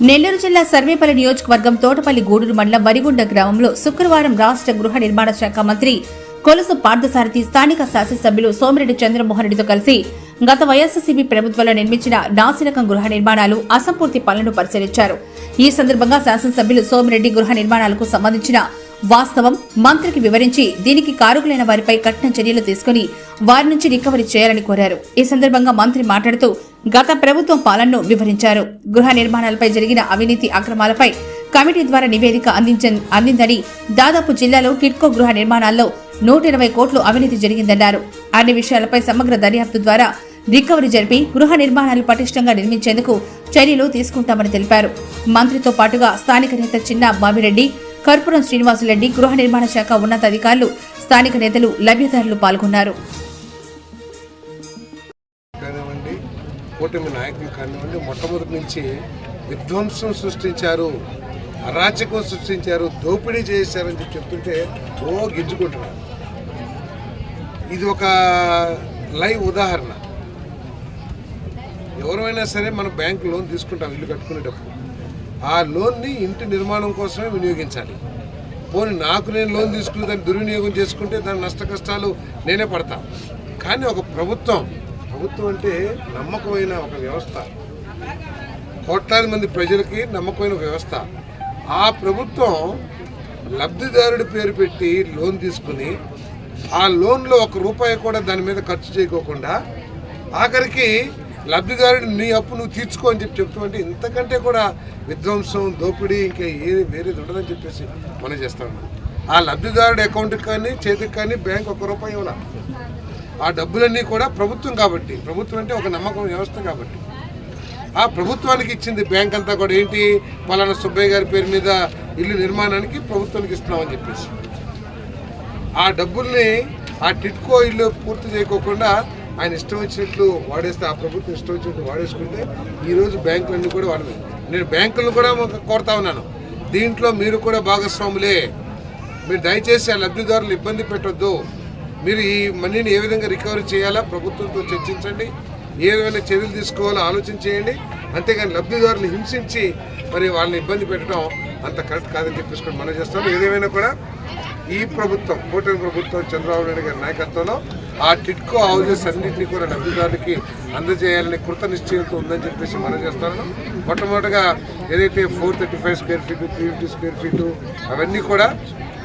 నెల్లూరు జిల్లా సర్వేపల్లి నియోజకవర్గం తోటపల్లి గూడూరు మండలం వరిగుండ గ్రామంలో శుక్రవారం రాష్ట్ర గృహ నిర్మాణ శాఖ మంత్రి కొలుసు పార్థసారథి స్థానిక శాసనసభ్యులు సోమిరెడ్డి చంద్రమోహన్ రెడ్డితో కలిసి గత వైఎస్సీసీబీ ప్రభుత్వంలో నిర్మించిన నాసిరకం గృహ నిర్మాణాలు అసంపూర్తి పనులను పరిశీలించారు. ఈ సందర్భంగా శాసనసభ్యులు సోమిరెడ్డి గృహ నిర్మాణాలకు సంబంధించిన వాస్తవం మంత్రికి వివరించి దీనికి కారకులైన వారిపై కఠిన చర్యలు తీసుకుని వారి నుంచి రికవరీ చేయాలని కోరారు. ఈ సందర్భంగా మంత్రి మాట్లాడుతూ గత ప్రభుత్వం పాలనను వివరించారు. గృహ నిర్మాణాలపై జరిగిన అవినీతి అక్రమాలపై కమిటీ ద్వారా నివేదిక అందించ అందిందని దాదాపు జిల్లాలో కిట్కో గృహ నిర్మాణాల్లో నూట ఇరవై కోట్లు అవినీతి జరిగిందన్నారు. అన్ని విషయాలపై సమగ్ర దర్యాప్తు ద్వారా రికవరీ జరిపి గృహ నిర్మాణాలు పటిష్టంగా నిర్మించేందుకు చర్యలు తీసుకుంటామని తెలిపారు. మంత్రితో పాటుగా స్థానిక నేత చిన్న బాబిరెడ్డి కర్పూరం శ్రీనివాసులరెడ్డి గృహ నిర్మాణ శాఖ ఉన్నతాధికారులు స్థానిక నేతలు లబ్ధిదారులు పాల్గొన్నారు. కూటమి నాయకులు కానివ్వండి మొట్టమొదటి నుంచి విధ్వంసం సృష్టించారు అరాచకం సృష్టించారు దోపిడీ చేశారని చెప్తుంటే ఓ గిజ్జుకుంటున్నారు. ఇది ఒక లైవ్ ఉదాహరణ. ఎవరైనా సరే మనం బ్యాంకు లోన్ తీసుకుంటాం ఇల్లు కట్టుకునేటప్పుడు. ఆ లోన్ని ఇంటి నిర్మాణం కోసమే వినియోగించాలి. పోనీ నాకు నేను లోన్ తీసుకుని దాన్ని దుర్వినియోగం చేసుకుంటే దాని నష్ట కష్టాలు నేనే పడతా. కానీ ఒక ప్రభుత్వం ప్రభుత్వం అంటే నమ్మకమైన ఒక వ్యవస్థ. కోట్లాది మంది ప్రజలకి నమ్మకమైన ఒక వ్యవస్థ. ఆ ప్రభుత్వం లబ్ధిదారుడి పేరు పెట్టి లోన్ తీసుకుని ఆ లోన్లో ఒక రూపాయి కూడా దాని మీద ఖర్చు చేయకోకుండా ఆఖరికి లబ్ధిదారుడు నీ అప్పు నువ్వు తీర్చుకో అని చెప్పి చెప్తామంటే ఇంతకంటే కూడా విధ్వంసం దోపిడీ ఇంకా ఏది వేరేది ఉండదని చెప్పేసి మనం చేస్తాం ఆ లబ్ధిదారుడి అకౌంట్కి కానీ చేతికి కానీ బ్యాంక్ ఒక రూపాయి ఇవ్వాల. ఆ డబ్బులన్నీ కూడా ప్రభుత్వం కాబట్టి ప్రభుత్వం అంటే ఒక నమ్మకం వ్యవస్థ కాబట్టి. ఆ ప్రభుత్వానికి ఇచ్చింది బ్యాంక్ అంతా కూడా ఏంటి? పలానా సుబ్బయ్య గారి పేరు మీద ఇల్లు నిర్మాణానికి ప్రభుత్వానికి ఇస్తున్నామని చెప్పేసి. ఆ డబ్బుల్ని ఆ టిట్కో ఇల్లు పూర్తి చేయకోకుండా ఆయన ఇష్టం వచ్చినట్లు వాడేస్తే ఆ ప్రభుత్వం ఇష్టం వచ్చినట్లు వాడేసుకుంటే ఈరోజు బ్యాంకులన్నీ కూడా వాడలేదు. నేను బ్యాంకులను కూడా కోరుతా ఉన్నాను. దీంట్లో మీరు కూడా భాగస్వాములే. మీరు దయచేసి ఆ లబ్ధిదారులు ఇబ్బంది పెట్టొద్దు. మీరు ఈ మనీని ఏ విధంగా రికవరీ చేయాలా ప్రభుత్వంతో చర్చించండి. ఏ విధమైన చర్యలు తీసుకోవాలో ఆలోచన చేయండి. అంతేగాని లబ్ధిదారులు హింసించి మరి వాళ్ళని ఇబ్బంది పెట్టడం అంత కరెక్ట్ కాదని చెప్పేసి మనం చేస్తాం. ఏదేమైనా కూడా ఈ ప్రభుత్వం కూటమి ప్రభుత్వం చంద్రబాబు నాయుడు గారి నాయకత్వంలో ఆ టిట్కో హౌజెస్ అన్నింటినీ కూడా లబ్ధిదారులకి అందజేయాలని కృత నిశ్చయంతో ఉందని చెప్పేసి మనం చేస్తున్నాను మొట్టమొదటిగా ఏదైతే four thirty five square feet three fifty square feet అవన్నీ కూడా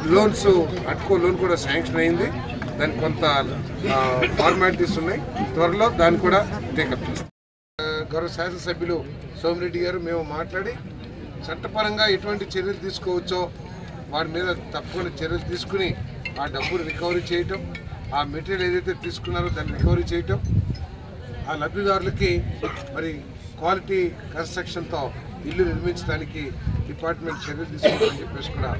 లోన్స్ అట్కో లోన్ కూడా శాంక్షన్ అయింది. దానికి కొంత ఫార్మాలిటీస్ ఉన్నాయి. త్వరలో దాన్ని కూడా టేకప్ చేస్తాం. గౌరవ శాసనసభ్యులు సోమిరెడ్డి గారు మేము మాట్లాడి చట్టపరంగా ఎటువంటి చర్యలు తీసుకోవచ్చో వాడి మీద తప్పకుండా చర్యలు తీసుకుని ఆ డబ్బులు రికవరీ చేయటం ఆ మెటీరియల్ ఏదైతే తీసుకున్నారో దాన్ని రికవరీ చేయటం ఆ లబ్ధిదారులకి మరి క్వాలిటీ కన్స్ట్రక్షన్తో ఇల్లు నిర్మించడానికి డిపార్ట్మెంట్ చర్యలు తీసుకుంటామని చెప్పేసి కూడా